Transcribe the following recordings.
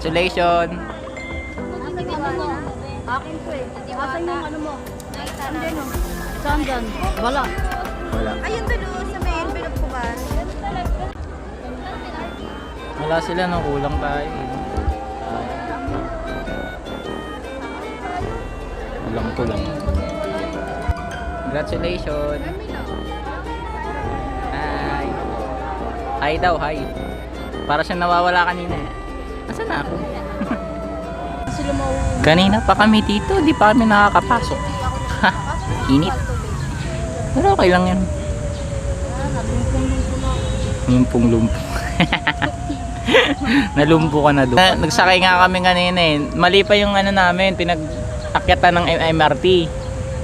Congratulations! Akin to eh. Asan yung ano mo? Andyan o. Saan dyan? Wala. Ayun doon sa may envelope ko ba? Wala sila no, kulang tayo. eh. Kulang ko. Congratulations! Hi! Hi daw, hi! Para siya nawawala kanina. Asan na ako? Kanina pa kami dito, di pa kami nakakapasok. Ha, init. Pero okay lang yan. Lumpong-lumpong. Nalumpo ka na doon. Na, nagsakay nga kami kanina eh. Mali pa yung ano namin, pinag-akyatan ng MRT.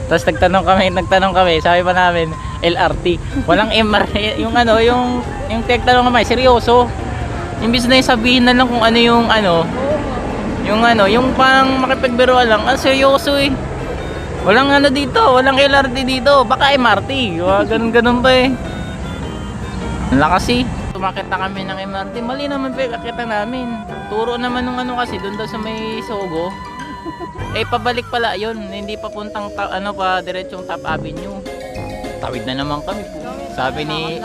Tapos nagtanong kami, nagtanong kami, sabi pa namin, LRT. Walang MRT, yung ano, yung, yung tagtanong kami, seryoso. Imbis na yung sabihin na lang kung ano yung ano, yung ano, yung pang makipagbiro lang, ang seryoso eh. Walang ano dito, walang LRT dito, baka MRT. Wah, ganun ganun pa eh. Ang lakas eh. Tumakit kami ng MRT, mali naman pa yung akita namin. Turo naman nung ano kasi, doon daw sa may Sogo. Eh, pabalik pala yun. Hindi pa puntang, ta- ano pa, diretsong Top Avenue. Tawid na naman kami po. Sabi ni,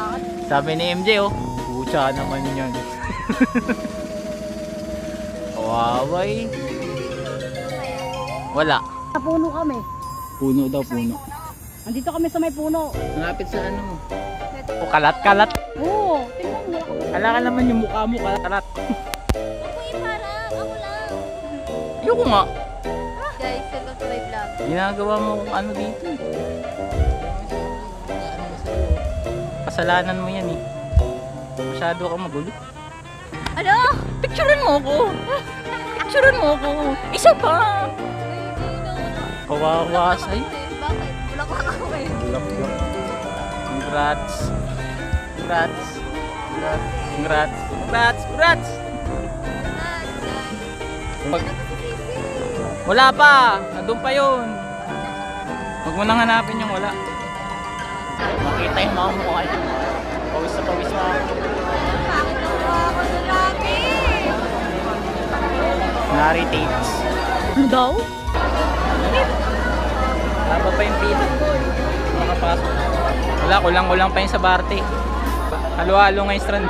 sabi ni MJ oh, pucha naman yan. Kawaway. Wala. Sa puno kami. Puno daw, puno. Andito kami sa may puno. Malapit sa ano. O kalat, kalat. Oo. Tingnan mo. Kala ka naman yung mukha mo, kalat, kalat. Ako yung parang, ako lang. Ayoko nga. Guys, welcome to my vlog. Ginagawa mo kung ano dito. Kasalanan mo yan eh. Masyado ka magulo. Ano? Picturean mo ako. Picturean mo ako. Isa pa. Kawawa sa'yo. Bakit? Bulaklak ako eh. Bulak-bulak. Congrats. Congrats. Congrats. Congrats. Congrats. Congrats. Pag, wala pa. Nandun pa yun. Huwag mo nang hanapin yung wala. Makita yung mga mukha niya. Pawis na pawis na. Ako Na-irritates. Ano daw? Haba pa yung pila. Makapasok. Wala, kulang-kulang pa yung sa Barte. Halo-halo ngayon strand.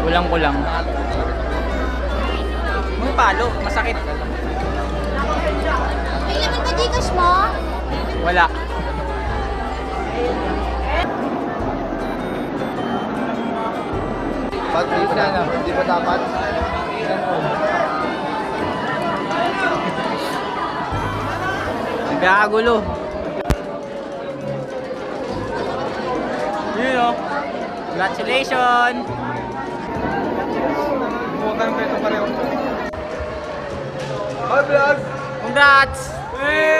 Kulang-kulang. Yung palo, masakit. May laman ba Gcash mo? Wala. Ba't di ba, di ba dapat? Nagkakagulo. Yun o. Congratulations! Bukan pa ito pareho. Vlog! Congrats! Yay!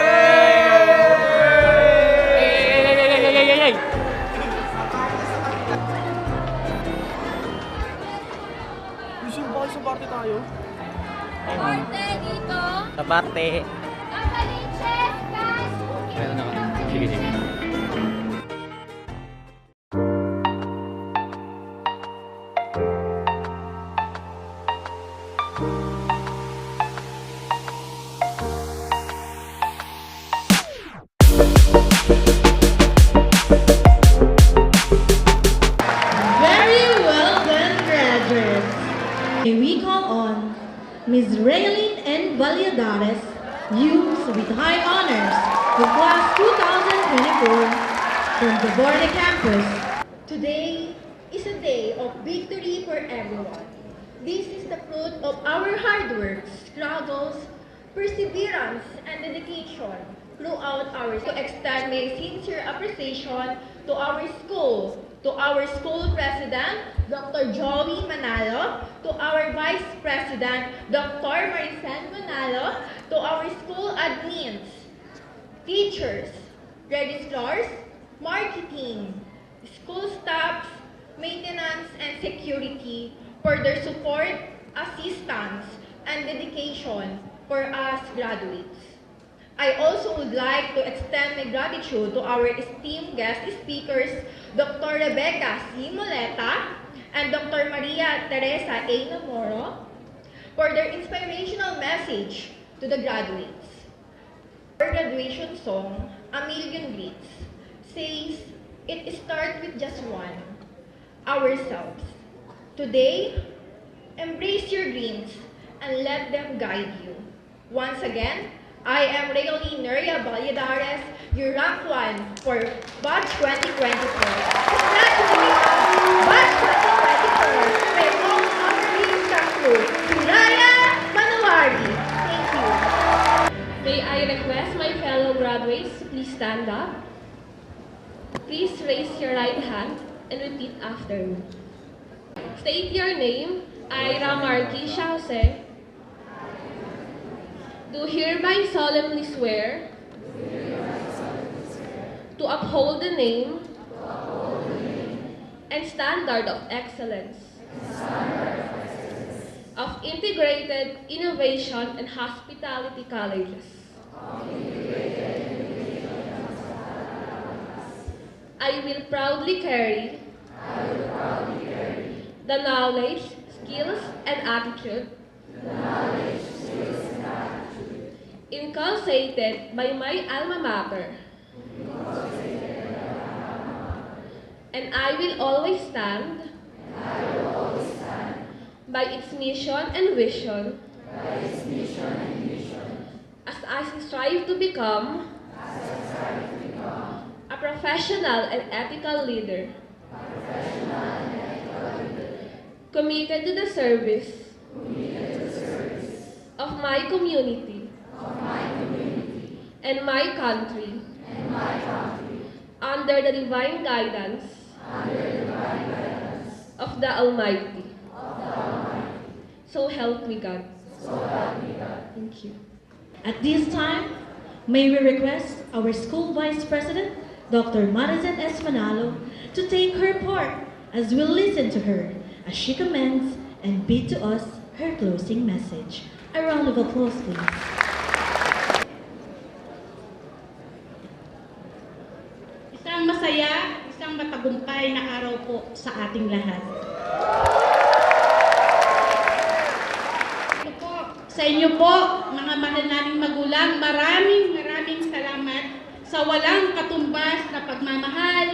Ba kayo sa party tayo? Ate, dito. Sa parte. Kapaliches, ka. Sige, sige. Ms. Raylene N. Valladares, youths with high honors of class 2024 from the Borne campus. Today is a day of victory for everyone. This is the fruit of our hard work, struggles, perseverance, and dedication throughout our to extend my sincere appreciation to our school, to our school president, Dr. Joey Manalo, to our vice president, Dr. Maricel Manalo, to our school admins, teachers, registrars, marketing, school staffs, maintenance, and security for their support, assistance, and dedication for us graduates. I also would like to extend my gratitude to our esteemed guest speakers, Dr. Rebecca C. And Dr. Maria Teresa A. Namoro, for their inspirational message to the graduates. Our graduation song, A Million Greets, says, It starts with just one, ourselves. Today, embrace your dreams and let them guide you. Once again, I am Raylene Nuria Valladares, your rank one for Batch 2024. Congratulations, Batch 2024, may all our dreams come true. Hiraya Manawari. Thank you. May I request my fellow graduates to please stand up? Please raise your right hand and repeat after me. State your name, Ira Marquis Jose. Do hereby solemnly swear to uphold the name and standard of excellence of Integrated Innovation and Hospitality Colleges. I will proudly carry the knowledge, skills, and attitude inculcated by my alma mater. And I will always stand by its mission and vision as I strive to become a professional and ethical leader committed to the service of my community and my country and my country under the divine guidance of the Almighty. So help me God. Thank you. At this time, may we request our school vice president, Dr. Marizan S. To take her part as we listen to her as she commends and bid to us her closing message. A round of applause, please. Matagumpay na araw po sa ating lahat. Ito po, sa inyo po, mga mahal naming magulang, maraming maraming salamat sa walang katumbas na pagmamahal,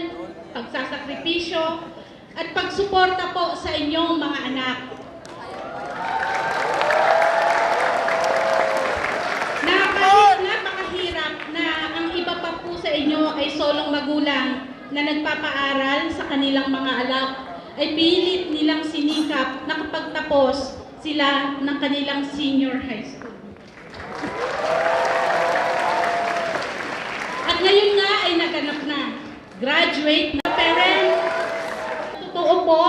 pagsasakripisyo, at pagsuporta po sa inyong mga anak. Napaka- napakahirap na ang iba pa po sa inyo ay solong magulang na nagpapaaral sa kanilang mga anak ay pilit nilang sinikap na kapagtapos sila ng kanilang senior high school. At ngayon nga ay naganap na. Graduate na parents. Totoo po,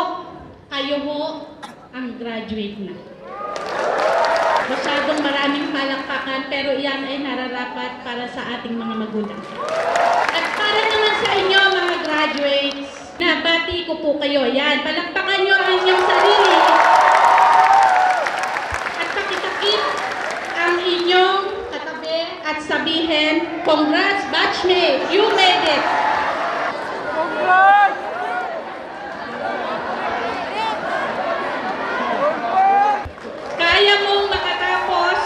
kayo ho ang graduate na. Masyadong maraming palakpakan pero iyan ay nararapat para sa ating mga magulang. Sa inyo mga graduates, nabati ko po kayo. Yan, palakpakan nyo ang inyong sarili. At pakitakip ang inyong katabi at sabihin, Congrats batchmate, you made it! Kaya mong makatapos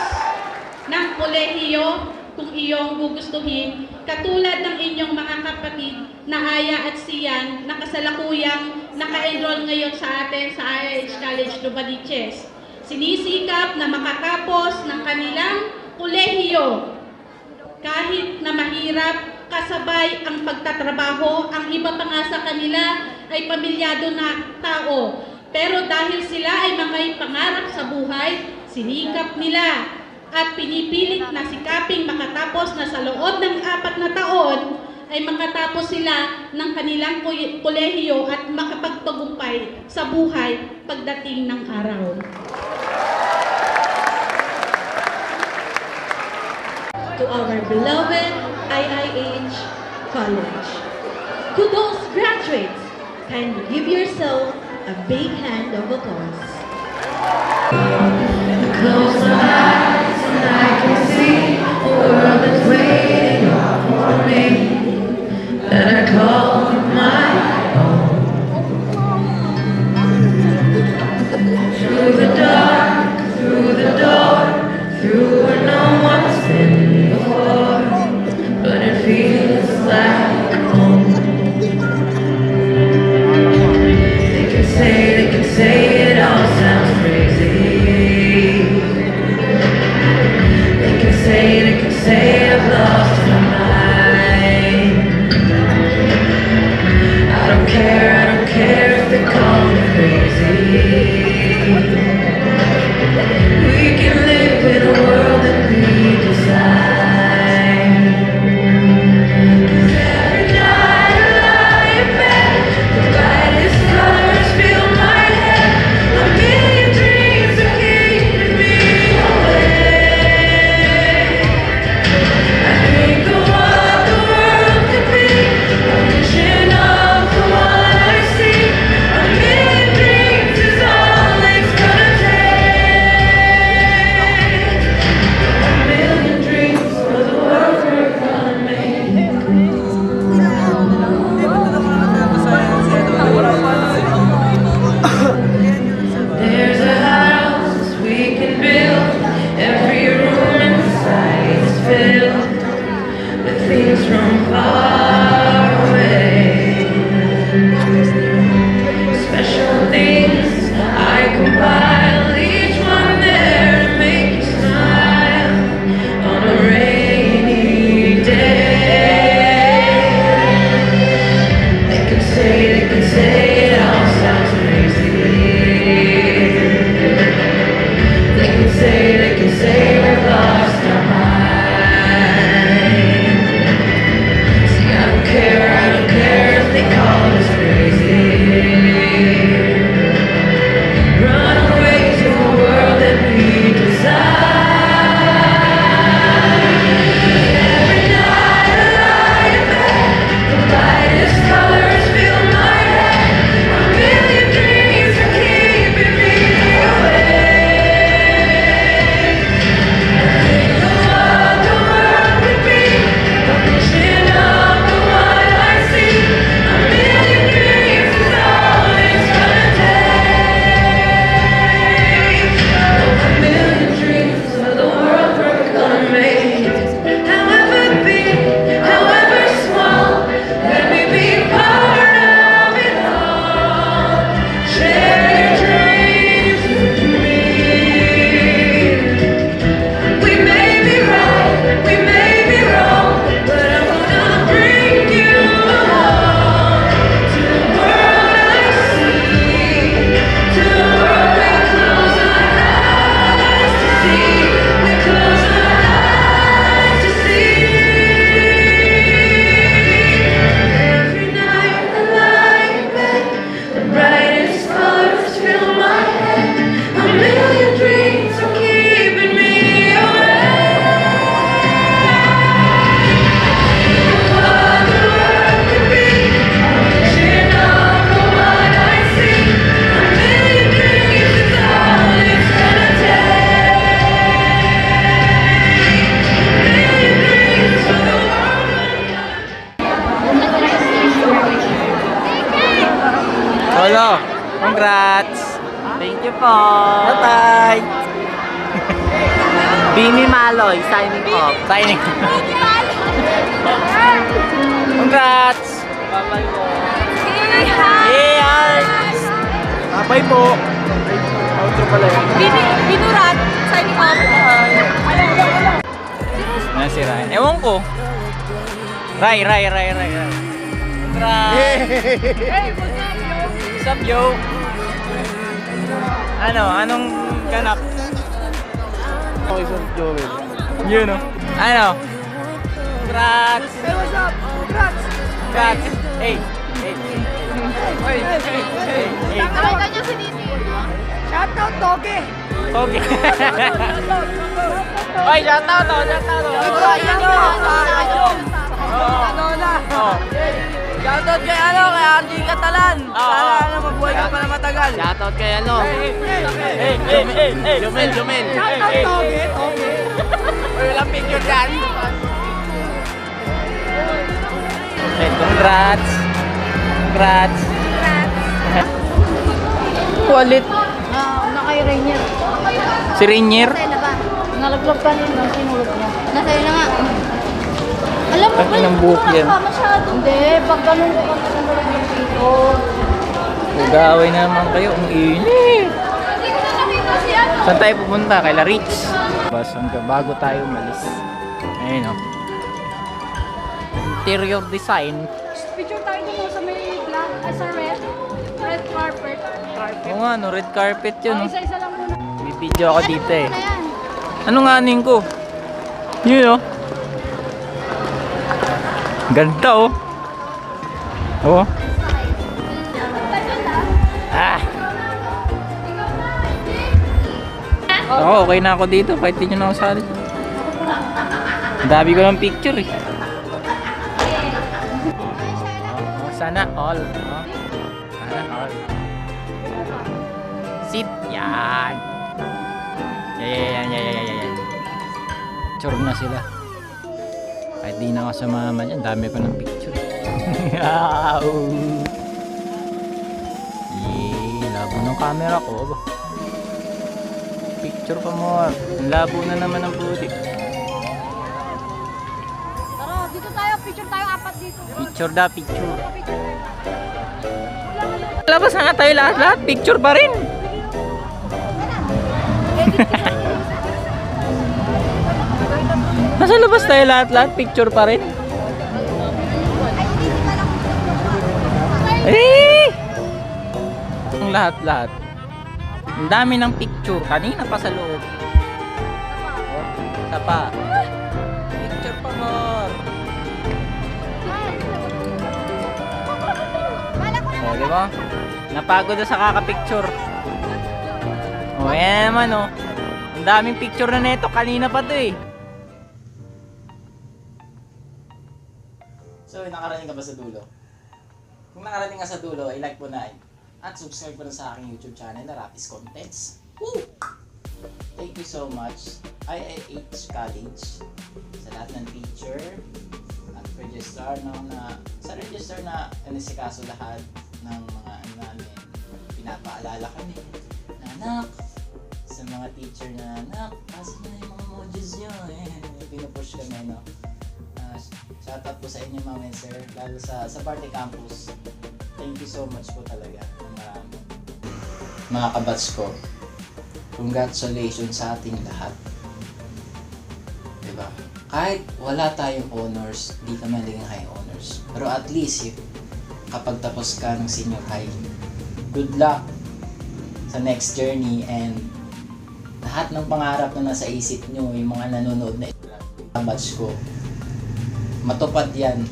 ng kolehiyo kung iyong gugustuhin, katulad ng inyong mga kapatid na Aya at Sian na kasalukuyang naka-enroll ngayon sa atin sa IH College Novaliches. Sinisikap na makatapos ng kanilang kolehiyo kahit na mahirap kasabay ang pagtatrabaho, ang iba pa nga sa kanila ay pamilyado na tao. Pero dahil sila ay mga pangarap sa buhay, sinikap nila at pinipilit na sikaping makatapos na sa loob ng apat na taon ay makatapos sila ng kanilang kolehiyo at makapagtagumpay sa buhay pagdating ng araw. to our beloved IIH College. To those graduates, kindly give yourself a big hand of applause. Close my eyes the way. from far. Lolo, congrats! Thank you po! Bye-bye! Bini Maloy, signing off. Signing off. congrats! Bye-bye po! Hey, hi! Hey, hi! Bye po! Outro pala yun. Bini, binurat, signing off. Alam, si Ryan. Ewan ko. Ray, Ray, Ray, Ray, Ray. Ray! Hey! What's up, yo? Ano? Anong ganap? Okay, so Joel. Yun, no? Ano? Cracks! Hey, what's up? Cracks! Cracks! Hey! Hey! Hey! Hey! Hey! Hey! Nakakita niyo si Didi. Shout out, Toge! Toge! Oy, shout oh, oh. out, shout out! Shout out! Shout out! Shout out! Shout out! Shoutout kay ano, kay Ardy Catalan. Sana ano, mabuhay ka pala matagal. Shoutout kay ano. Hey, Jumel, Jumel. Shoutout Toge, Toge. Walang picture dyan. Okay, congrats. Congrats. Congrats. Wallet. Ah, na kay Rainier. Si Rainier? Nalaglag kanina, sinulog niya. Nasa'yo na nga. Alam mo, Ang inang buhok yan. Baka masyado. Hindi, pag ganun ko kami ng dito. Nag-aaway na naman kayo. Ang init. Saan tayo pupunta? Kay La Rich. Bas, hanggang bago tayo umalis. Ayun o. Interior design. Picture tayo dito sa may black, ay sa red. Red carpet. Carpet. Oo nga, no, red carpet yun. Oh, isa-isa lang muna. May video ako dito eh. Ano yan? Ano nga aning ko? Yun oh. Ganda oh. Oh. Ah. Ako, okay na ako dito. Kahit di nyo na ako sali. Dami ko ng picture eh. Oh, sana all. Oh. Sana all. Sit. Yan. Yan, yan, yan, yan, yan, yan. Na sila. Di na ako sumama dyan, dami pa ng picture. Yaw! Yee, labo ng camera ko. Aba. Picture pa more. Ang labo na naman ng booty. Tara, dito tayo. Picture tayo apat dito. Picture da, picture. Labas na nga tayo lahat-lahat. Picture pa rin. Nasa labas tayo lahat-lahat. Picture pa rin. Eh! Lahat-lahat. Ang dami ng picture. Kanina pa sa loob. Isa pa. Picture pa more. Oh, di ba? Napagod na sa kakapicture. Oh, yan naman oh. Ang daming picture na neto. Kanina pa to eh. So, nakarating ka ba sa dulo? Kung nakarating ka sa dulo, i-like mo na at subscribe mo na sa aking YouTube channel na Rapis Contents. Woo! Thank you so much. IIH College sa lahat ng teacher at registrar no, na sa register na inisikaso lahat ng mga ano namin pinapaalala kami na anak sa mga teacher na anak pasa na yung mga modules nyo eh pinupush kami no shout out po sa inyo mga men sir. Lalo sa sa Party Campus. Thank you so much po talaga marami mga kabats ko. Congratulations sa ating lahat. Diba? Kahit wala tayong honors di ka man naging high honors pero at least y- kapag tapos ka ng senior high good luck sa next journey and lahat ng pangarap na nasa isip nyo, yung mga nanonood na batch ko, matupad yan.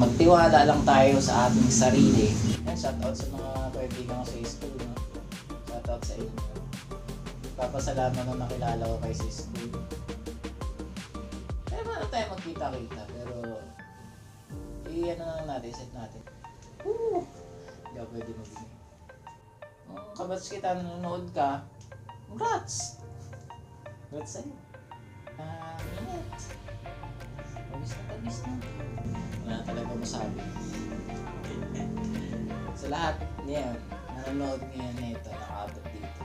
Magtiwala lang tayo sa ating sarili. Yan, shoutout sa mga kaibigan ko sa school. No? Shoutout sa inyo. Papasalamat na nakilala ko kayo sa school. Kaya na tayo magkita-kita, pero i-ano na lang natin, set natin. Woo! Hindi ako pwede mag-inay. Kung kabats kita nanonood ka, congrats! Congrats sa'yo. Init. Pabis na pabis na. Wala na talaga masabi. Sa lahat niyan, nanonood ngayon nito, nakaabot dito.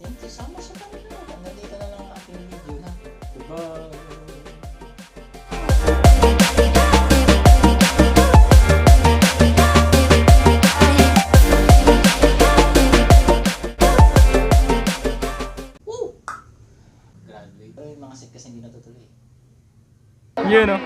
Thank you so much sa kanila. Hanggang dito na lang ang ating video na. Goodbye! Graduate. Pero